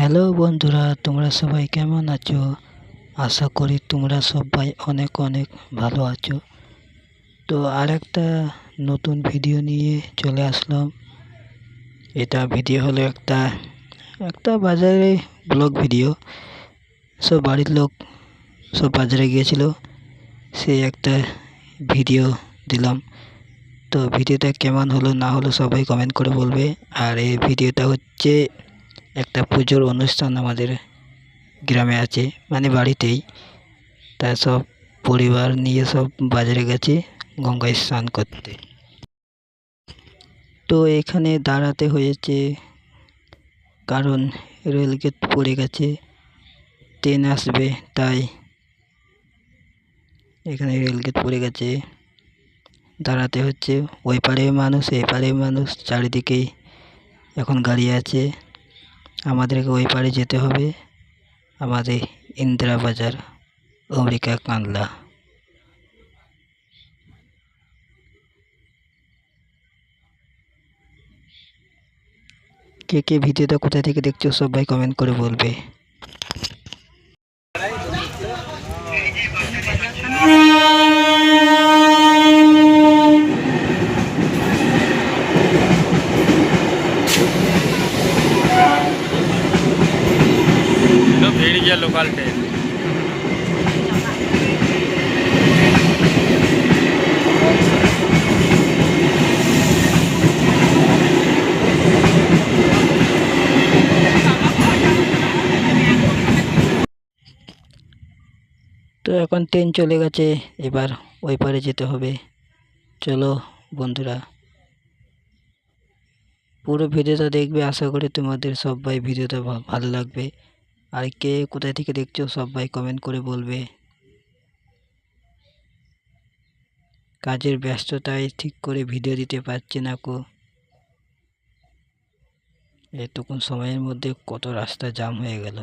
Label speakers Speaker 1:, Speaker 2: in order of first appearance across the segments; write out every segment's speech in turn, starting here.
Speaker 1: Hello বন্ধুরা, তোমরা সবাই কেমন আছো? আশা করি তোমরা সবাই অনেক অনেক ভালো আছো। তো আর একটা নতুন ভিডিও নিয়ে চলে আসলাম। এটা ভিডিও হলো একটা একটা বাজারে ব্লগ ভিডিও। সব বাড়ির লোক সব বাজারে গিয়েছিল, সেই একটা ভিডিও দিলাম। তো ভিডিওটা কেমন হলো না হলো সবাই কমেন্ট করে বলবে। আর এই ভিডিওটা হচ্ছে একটা পুজোর অনুষ্ঠান আমাদের গ্রামে আছে মানে বাড়িতেই। তা সব পরিবার নিয়ে সব বাজারে গেছে গঙ্গায় স্নান করতে। তো এখানে দাঁড়াতে হয়েছে কারণ রেলগেট পড়ে গেছে, ট্রেন আসবে, তাই এখানে রেলগেট পড়ে গেছে। দাঁড়াতে হচ্ছে, ওই পারে মানুষ, এই পারে মানুষ চারিদিকেই এখন গাড়ি আছে। আমাদেরকে ওই পাড়ে যেতে হবে। আমাদের ইন্দিরা বাজার অমরিকা কান্দলা। কে কে ভিডিওটা কোথায় থেকে দেখছ সবাই কমেন্ট করে বলবে।
Speaker 2: যে লোকাল ট্রেন
Speaker 1: তো এখন ট্রেন চলে গেছে, এবার ওই পারে যেতে হবে। চলো বন্ধুরা, পুরো ভিডিওটা দেখবে, আশা করি তোমাদের সবাই ভিডিওটা ভালো লাগবে। আর কে কোথায় থেকে দেখছ সবাই কমেন্ট করে বলবে। কাজের ব্যস্ততায় ঠিক করে ভিডিও দিতে পারছে না কো। এতক্ষণ সময়ের মধ্যে কত রাস্তা জাম হয়ে গেল।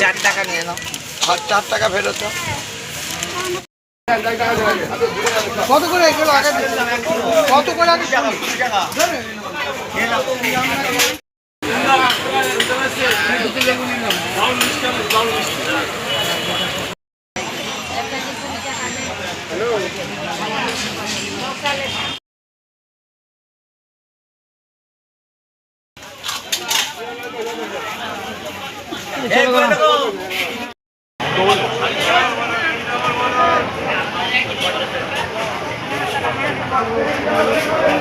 Speaker 3: চার টাকা নিয়ে নাও। চার টাকা ফেরত কত করে? কত করে আগে Thank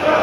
Speaker 3: you.